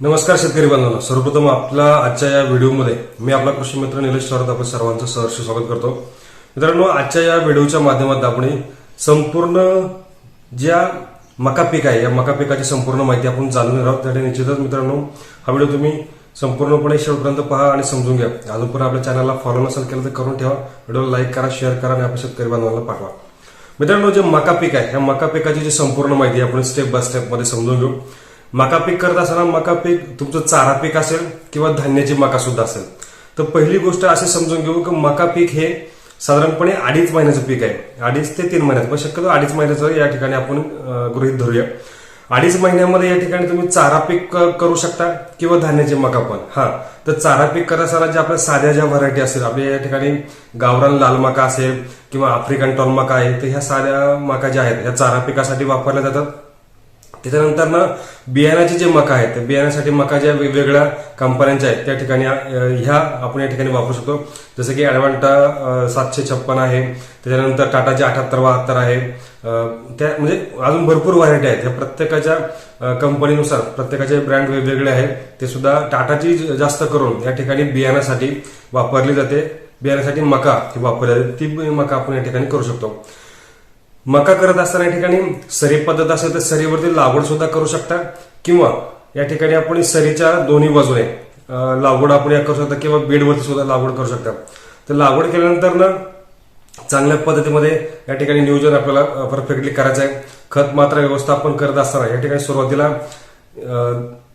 नमस्कार शेतकरी बांधवांनो. सर्वप्रथम आपला आजच्या या व्हिडिओमध्ये मी आपला कृषी मित्र निलेश शरद आपण सर्वांचं सहर्ष स्वागत करतो. मित्रांनो आजच्या या व्हिडिओच्या माध्यमात आपण संपूर्ण ज्या मका पीक आहे या मका पिकाची संपूर्ण माहिती आपण जाणून घेणार आहोत. त्यासाठी निश्चितच मित्रांनो हा व्हिडिओ तुम्ही संपूर्णपणे शेवटपर्यंत पहा आणि समजून घ्या. अजूनपर्यंत आपल्या चॅनलला फॉलो नसेल केलं तर करून ठेवा. व्हिडिओला लाईक करा शेअर करा आणि आपल्या शेतकरी बांधवांना पाठवा. मित्रांनो जे मका पीक आहे या मका पिकाची जी संपूर्ण माहिती आपण स्टेप बाय स्टेपमध्ये समजून घेऊ. मका पीक करत असताना मका पीक तुमचं चारा पीक असेल किंवा धान्याची मका सुद्धा असेल. तर पहिली गोष्ट अशी समजून घेऊ की मका पीक हे साधारणपणे अडीच महिन्याचं पीक आहे. अडीच ते तीन महिन्यात पण शक्यतो अडीच महिन्याचं या ठिकाणी आपण गृहित गृहीत धरूया. अडीच महिन्यामध्ये या ठिकाणी तुम्ही चारा पीक करू शकता किंवा धान्याची मका पण. हा. तर चारा पीक करत असताना ज्या आपल्या साध्या ज्या व्हरायटी असेल आपल्या या ठिकाणी गावरान लाल मका असेल किंवा आफ्रिकन टॉल मका आहे तर ह्या साध्या मका ज्या आहेत ह्या चारा पिकासाठी वापरल्या जातात. त्याच्यानंतर ना बियाण्याचे जे मका आहेत बियाण्यासाठी मका ज्या वेगवेगळ्या कंपन्यांच्या आहेत त्या ठिकाणी ह्या आपण या ठिकाणी वापरू शकतो. जसं की ॲडव्हान्टा सातशे छप्पन आहे. त्याच्यानंतर टाटाचे अठ्याहत्तर बहात्तर आहे. त्या म्हणजे अजून भरपूर व्हरायटी आहेत. ह्या प्रत्येकाच्या कंपनीनुसार प्रत्येकाचे ब्रँड वेगवेगळे आहेत. ते सुद्धा टाटाची ज- जास्त करून या ठिकाणी बियाण्यासाठी वापरली जाते. बियाण्यासाठी मका ही वापरली जाते. ती मका आपण या ठिकाणी करू शकतो. मका करत असताना या ठिकाणी सरी पद्धत असेल तर सरीवरती लागवड सुद्धा करू शकता. किंवा या ठिकाणी आपण सरीच्या दोन्ही बाजूने लागवड आपण या करू शकता किंवा बेडवरती सुद्धा लागवड करू शकता. तर लागवड केल्यानंतर ना चांगल्या पद्धतीमध्ये या ठिकाणी नियोजन आपल्याला परफेक्टली करायचं आहे. खत मात्रा व्यवस्थापन करत असताना या ठिकाणी सुरुवातीला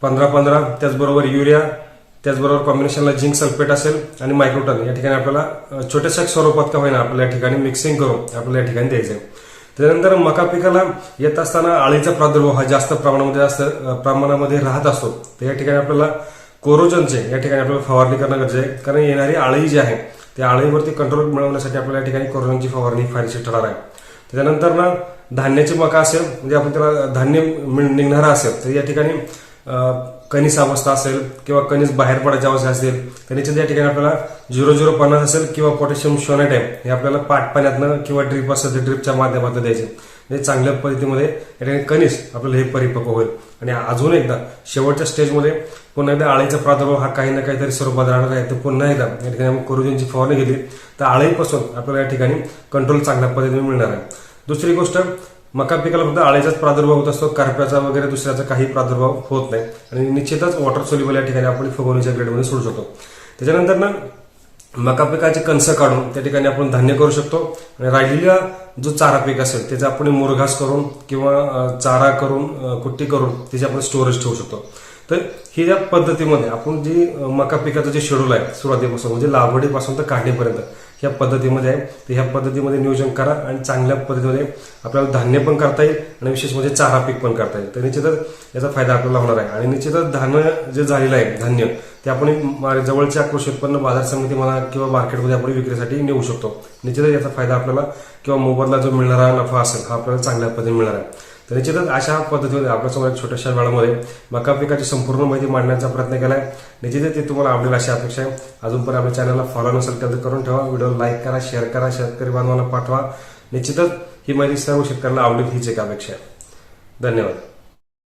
पंधरा पंधरा त्याचबरोबर युरिया त्याचबरोबर कॉम्बिनेशनला झिंक सल्फेट असेल आणि मायक्रोटन या ठिकाणी आपल्याला छोट्याशा स्वरूपात का होईना आपल्या या ठिकाणी मिक्सिंग करून आपल्याला या ठिकाणी द्यायचं आहे. त्यानंतर मका पिकाला येत असताना आळीचा प्रादुर्भाव हा जास्त प्रमाणामध्ये जास्त प्रमाणामध्ये राहत असतो. तर या ठिकाणी आपल्याला कोरोजनचे या ठिकाणी आपल्याला फवारणी करणं गरजेचं आहे. कारण येणारी आळी जी आहे त्या आळीवरती कंट्रोल मिळवण्यासाठी आपल्याला या ठिकाणी कोरोजनची फवारणी फायदेशीर ठरणार आहे. त्याच्यानंतर ना धान्याची मका असेल म्हणजे आपण त्याला धान्य मिळ- निघणारा असेल तर या ठिकाणी अं, अवस्था असेल किंवा कणीस बाहेर पडायची अवस्था असेल तर याच्यात या ठिकाणी आपल्याला झिरो झिरो पन्नास असेल किंवा पोटॅशियम शोनेट आहे हे आपल्याला पाट पाण्यातनं किंवा ड्रीप असेल तर ड्रिपच्या माध्यमातून द्यायचे. म्हणजे चांगल्या पद्धतीमध्ये या ठिकाणी कणीस आपल्याला हे परिपक्व होईल. आणि अजून एकदा शेवटच्या स्टेजमध्ये पुन्हा एकदा आळीचा प्रादुर्भाव हा काही ना काहीतरी स्वरूपात राहणार आहे. तर पुन्हा एकदा या ठिकाणी कोरोजनची फवारणी केली तर आळीपासून आपल्याला या ठिकाणी कंट्रोल चांगल्या पद्धतीने मिळणार आहे. दुसरी गोष्ट मका पिकाला फक्त आळ्याचाच प्रादुर्भाव होत असतो करप्याचा वगैरे दुसऱ्याचा काही प्रादुर्भाव होत नाही. आणि निश्चितच वॉटर सोल्युबल या ठिकाणी आपण फुगवणीच्या ग्रेडमध्ये सोडू शकतो. त्याच्यानंतर ना मका पिकाचे कणसं काढून त्या ठिकाणी आपण धान्य करू शकतो. आणि राहिलेला जो चारा पीक असेल त्याचा आपण मुरघास करून किंवा चारा करून कुट्टी करून त्याचे आपण स्टोरेज ठेवू शकतो. तर ही ज्या पद्धतीमध्ये आपण जी मका पिकाचं जे शेड्यूल आहे सुरुवातीपासून म्हणजे लागवडीपासून तर काढणीपर्यंत ह्या पद्धतीमध्ये आहे. तर ह्या पद्धतीमध्ये नियोजन करा आणि चांगल्या पद्धतीमध्ये आपल्याला धान्य पण करता येईल आणि विशेष म्हणजे चारा पीक पण करता येईल. तर निश्चितच याचा फायदा आपल्याला होणार आहे. आणि निश्चितच धान्य जे झालेलं आहे धान्य ते आपण मा- जवळच्या कृषी उत्पन्न बाजार समिती म्हणा किंवा मार्केटमध्ये आपण विक्रीसाठी नेऊ शकतो. निश्चितच याचा फायदा आपल्याला किंवा मोबदला जो मिळणारा नफा असेल हा आपल्याला चांगल्या पद्धतीने मिळणार आहे. तर निश्चितच अशा पद्धतीमध्ये आपल्यासमोर एक छोट्याशा वेळामध्ये मका पिकाची संपूर्ण माहिती मांडण्याचा प्रयत्न केला आहे निश्चितच ते तुम्हाला आवडेल अशी अपेक्षा आहे. अजूनपर्यंत आपल्या चॅनलला फॉलो नसेल तर करून ठेवा. व्हिडिओ लाईक करा शेअर करा शेतकरी बांधवांना पाठवा. निश्चितच ही माहिती सर्व शेतकऱ्यांना आवडेल हीच एक अपेक्षा आहे. धन्यवाद.